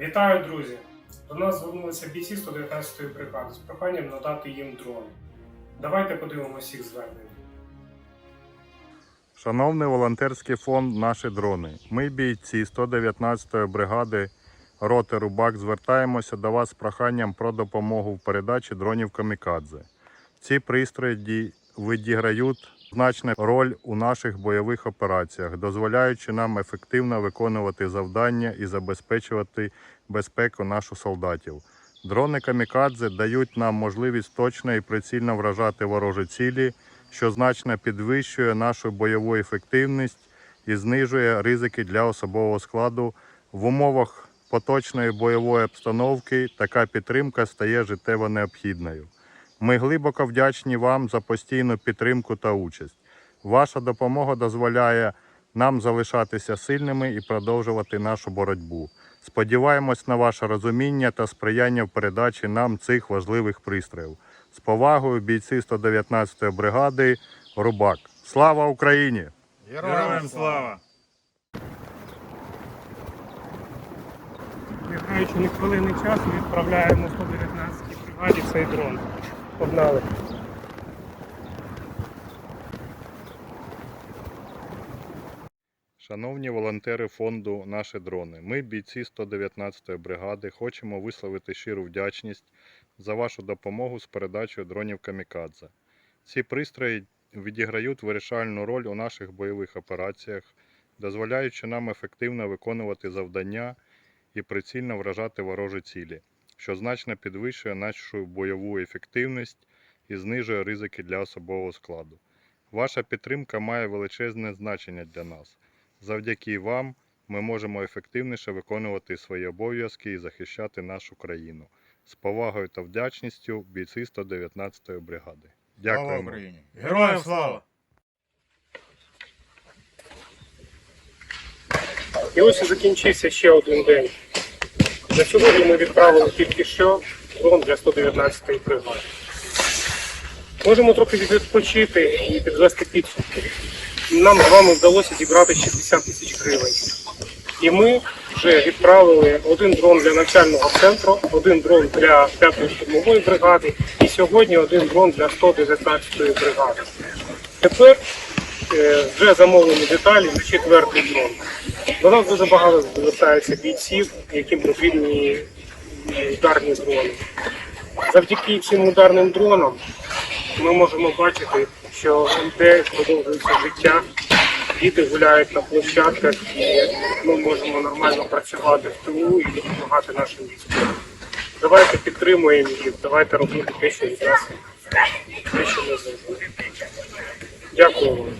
Вітаю, друзі! До нас звернулися бійці 119-ї бригади з проханням надати їм дрон. Давайте подивимося їх звернення. Шановний волонтерський фонд Наші дрони. Ми, бійці 119-ї бригади роти Рубак, звертаємося до вас з проханням про допомогу в передачі дронів Камікадзе. Ці пристрої відіграють значну роль у наших бойових операціях, дозволяючи нам ефективно виконувати завдання і забезпечувати безпеку наших солдатів. Дрони Камікадзе дають нам можливість точно і прицільно вражати ворожі цілі, що значно підвищує нашу бойову ефективність і знижує ризики для особового складу. В умовах поточної бойової обстановки така підтримка стає життєво необхідною. Ми глибоко вдячні вам за постійну підтримку та участь. Ваша допомога дозволяє нам залишатися сильними і продовжувати нашу боротьбу. Сподіваємось на ваше розуміння та сприяння в передачі нам цих важливих пристроїв. З повагою бійці 119-ї бригади Рубак. Слава Україні! Героям слава! Не граючи хвилини часу, відправляємо 119-й бригаді цей дрон. Погнали! Шановні волонтери фонду Наші дрони, ми, бійці 119-ї бригади, хочемо висловити щиру вдячність за вашу допомогу з передачею дронів Камікадзе. Ці пристрої відіграють вирішальну роль у наших бойових операціях, дозволяючи нам ефективно виконувати завдання і прицільно вражати ворожі цілі, що значно підвищує нашу бойову ефективність і знижує ризики для особового складу. Ваша підтримка має величезне значення для нас. Завдяки вам ми можемо ефективніше виконувати свої обов'язки і захищати нашу країну. З повагою та вдячністю бійці 119-ї бригади. Слава Україні! Героям слава! І ось і закінчився ще один день. На сьогодні ми відправили тільки що дрон для 119-ї бригади. Можемо трохи відпочити і підвести підсумки. Нам з вами вдалося зібрати 60 тисяч гривень. І ми вже відправили один дрон для навчального центру, один дрон для 5-ї штурмової бригади і сьогодні один дрон для 119-ї бригади. Тепер е, вже замовлені деталі на четвертий дрон. До нас дуже багато звертається бійців, яким потрібні ударні дрони. Завдяки цим ударним дронам ми можемо бачити, що МТ продовжується життя, діти гуляють на площадках, і ми можемо нормально працювати в тилу і допомагати нашим військовим. Давайте підтримуємо їх, давайте робити те, що від нас, те, що ми зробимо. Дякую вам.